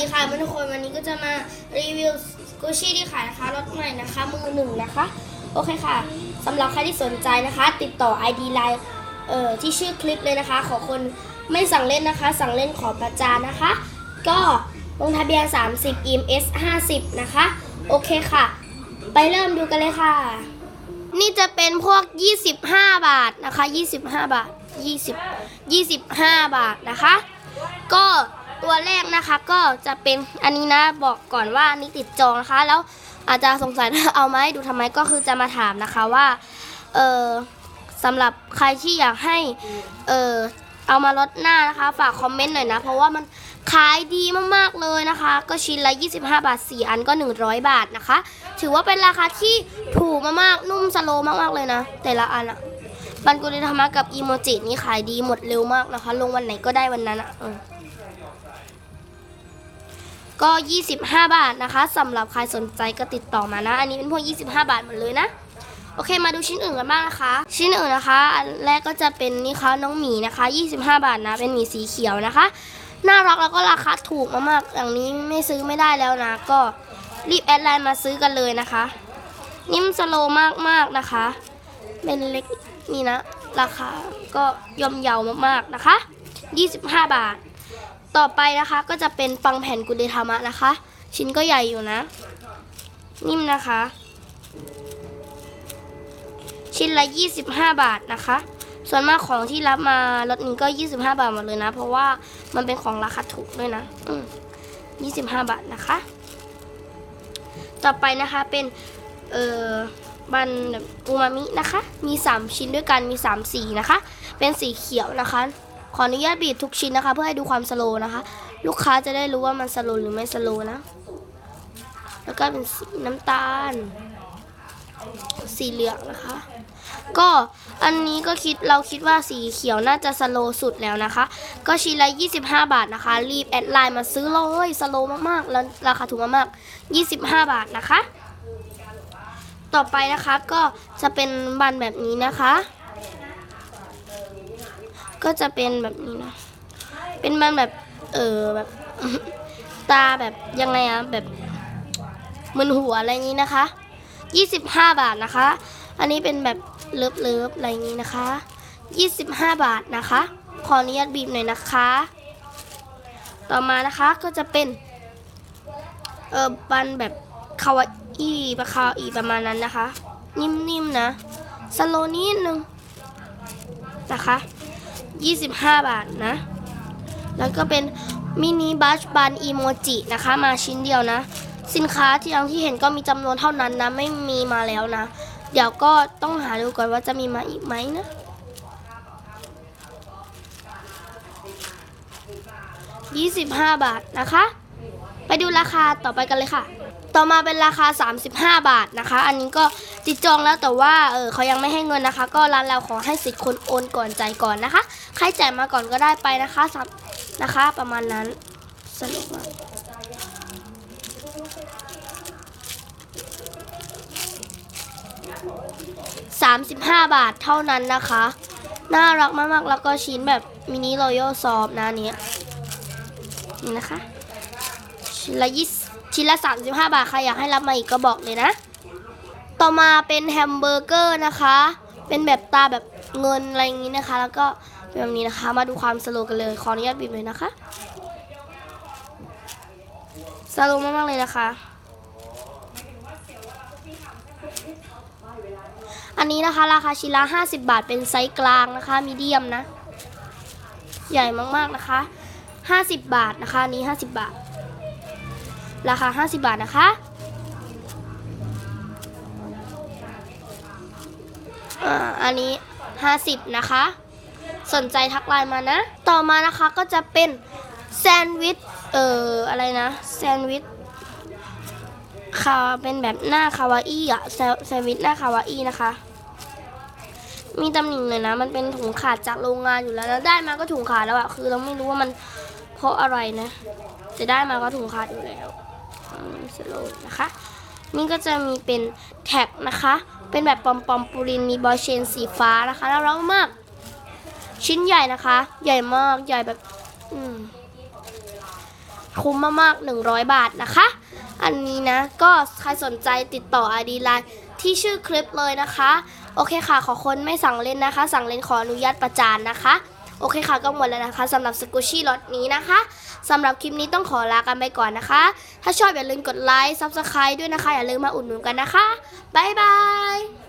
ดีค่ะทุกคนวันนี้ก็จะมารีวิวกุชชี่ที่ขายนะคะรถใหม่นะคะมือหนึ่งนะคะ โอเคค่ะสำหรับใครที่สนใจนะคะ ติดต่อ ID Line เอ่อที่ชื่อคลิปเลยนะคะ ขอคนไม่สั่งเล่นนะคะ สั่งเล่นขอประจานนะคะ ก็ลงทะเบียน 30 EMS 50 นะคะ โอเคค่ะ ไปเริ่มดูกันเลยค่ะ นี่จะเป็นพวก 25 บาทนะคะ 25 บาท 20 25 บาทนะคะ ก็ ตัวแรกนะคะก็จะเป็นอันนี้นะบอกก่อนว่าอันนี้ติดจองนะคะ แล้วอาจจะสงสัยเอามาให้ดูทำไมก็คือจะมาถามนะคะว่าเออสำหรับใครที่อยากให้เออเอามาลดหน้านะคะ ฝากคอมเมนต์หน่อยนะ เพราะว่ามันขายดีมากๆเลยนะคะ ก็ชิ้นละ 25 บาท 4 อันก็ 100 บาทนะคะ ถือว่าเป็นราคาที่ถูกมากๆนุ่มสโลมากๆเลยนะ แต่ละอันอะบันกุลิธรรมะกับอีโมจินี่ขายดีหมดเร็วมากนะคะ ลงวันไหนก็ได้วันนั้นอะ ก็ 25 บาทนะคะสำหรับใครสนใจก็ติดต่อมานะ อันนี้เป็นพวก 25 บาทหมดเลยนะโอเคมาดูชิ้นอื่นกันบ้างนะคะ ชิ้นอื่นนะคะอันแรกก็จะเป็นนี่คะน้องหมีนะคะ 25 บาทนะ เป็นหมีสีเขียวนะคะ น่ารักแล้วก็ราคาถูกมากๆอย่างนี้ไม่ซื้อไม่ได้แล้วนะ ก็รีบแอดไลน์มาซื้อกันเลยนะคะ นิ่มสโลว์มากนะคะ เป็นเล็กนี่นะ ราคาก็ย่อมเยาวมากๆนะคะ 25 บาท ต่อไปนะคะก็จะเป็นปังแผ่นกุเดทามะนะคะ ชิ้นก็ใหญ่อยู่นะ นิ่มนะคะ ชิ้นละ 25 บาทนะคะ ส่วนมากของที่รับมารถนี้ก็ 25 บาทหมดเลยนะ เพราะว่ามันเป็นของราคาถูกด้วยนะ อืม25 บาทนะคะ ต่อไปนะคะเป็น เอ่อบันอูมามินะคะ มี 3 ชิ้นด้วยกัน มี 3 สีนะคะ เป็นสีเขียวนะคะ ขออนุญาตบีบทุกชิ้นนะคะ เพื่อให้ดูความสโลนะคะ ลูกค้าจะได้รู้ว่ามันสโลหรือไม่สโลนะ แล้วก็เป็นสีน้ำตาล สีเหลืองนะคะ ก็อันนี้ก็คิดเราคิดว่าสีเขียวน่าจะสโลสุดแล้วนะคะ ก็ชิ้นละ 25 บาทนะคะ รีบแอดไลน์มาซื้อเลยสโลมากๆ แล้วราคาถูกมากๆ 25 บาทนะคะ ต่อไปนะคะก็จะเป็นบันแบบนี้นะคะ ก็จะเป็นแบบนี้นะ เป็นบันแบบ เออแบบ ตาแบบยังไงอะแบบมึนหัวอะไรงนี้นะคะ 25 บาทนะคะ อันนี้เป็นแบบเลิฟเลิฟอะไรงนี้นะคะ 25 บาทนะคะ ขออนุญาตบีบหน่อยนะคะ ต่อมานะคะก็จะเป็น เออบันแบบคาวาอีปะคาวอีประมาณนั้นนะคะ นิ่มๆนะสโลนิดนึงนะคะ 25 บาทนะ แล้วก็เป็นมินิบัชบันอีโมจินะคะ มาชิ้นเดียวนะ สินค้าที่อย่างที่เห็นก็มีจำนวนเท่านั้นนะ ไม่มีมาแล้วนะ เดี๋ยวก็ต้องหาดูก่อนว่าจะมีมาอีกไหมนะ25 บาทนะคะ ไปดูราคาต่อไปกันเลยค่ะ ต่อมาเป็นราคา 35 บาทนะคะ อันนี้ก็ ติดจองแล้วแต่ว่าเออเขายังไม่ให้เงินนะคะ ก็ร้านเราขอให้สิทธิ์คนโอนก่อนจ่ายก่อนนะคะ ใครจ่ายมาก่อนก็ได้ไปนะคะสับนะคะ ประมาณนั้นสนุกมาก35บห้าบาทเท่านั้นนะคะ น่ารักมากๆ แล้วก็ชิ้นแบบมินิรอยัลซอฟนะนเนี้ยนี่นะคะ ชิ้นละยี่ชิ้นละ35บาทใครอยากให้รับมาอีกก็บอกเลยนะ ต่อมาเป็นแฮมเบอร์เกอร์นะคะ เป็นแบบตาแบบเงินอะไรอย่างนี้นะคะ แล้วก็เป็นแบบนี้นะคะ มาดูความสโลว์กันเลย ขออนุญาตบีบเลยนะคะสโลว์มากๆเลยนะคะ อันนี้นะคะราคาชิ้นละ50 บาท เป็นไซส์กลางนะคะ มีเดียมนะ ใหญ่มากๆนะคะ 50 บาทนะคะ อันนี้ 50 บาท ราคา 50 บาทนะคะ อ่าอันนี้ 50 นะคะ สนใจทักไลน์มานะ ต่อมานะคะก็จะเป็นแซนด์วิช เอ่อ อะไรนะ แซนด์วิชคาเป็นแบบหน้าคาวาอี้อะแซแซนด์วิชหน้าคาวาอี้นะคะ มีตำหนิเลยนะ มันเป็นถุงขาดจากโรงงานอยู่แล้วแล้วได้มาก็ถุงขาดแล้วอะคือเราไม่รู้ว่ามันเพราะอะไรนะจะได้มาก็ถุงขาดอยู่แล้วสโลว์นะคะ นี่ก็จะมีเป็นแท็กนะคะ เป็นแบบปอมปอมปูรินมีบอลเชนสีฟ้านะคะแล้วรักมาก ชิ้นใหญ่นะคะ ใหญ่มากใหญ่แบบอืมคุ้มมากๆ 100 บาทนะคะ อันนี้นะ ก็ใครสนใจติดต่อ ID Line ที่ชื่อคลิปเลยนะคะ โอเคค่ะ ขอคนไม่สั่งเล่นนะคะ สั่งเล่นขออนุญาตประจานนะคะ โอเคค่ะก็หมดแล้วนะคะสำหรับสกูชี่รถนี้นะคะสำหรับคลิปนี้ต้องขอลากันไปก่อนนะคะ ถ้าชอบอย่าลืมกดไลค์ซับสไครต์ด้วยนะคะ อย่าลืมมาอุดหนุนกันนะคะบ๊ายบาย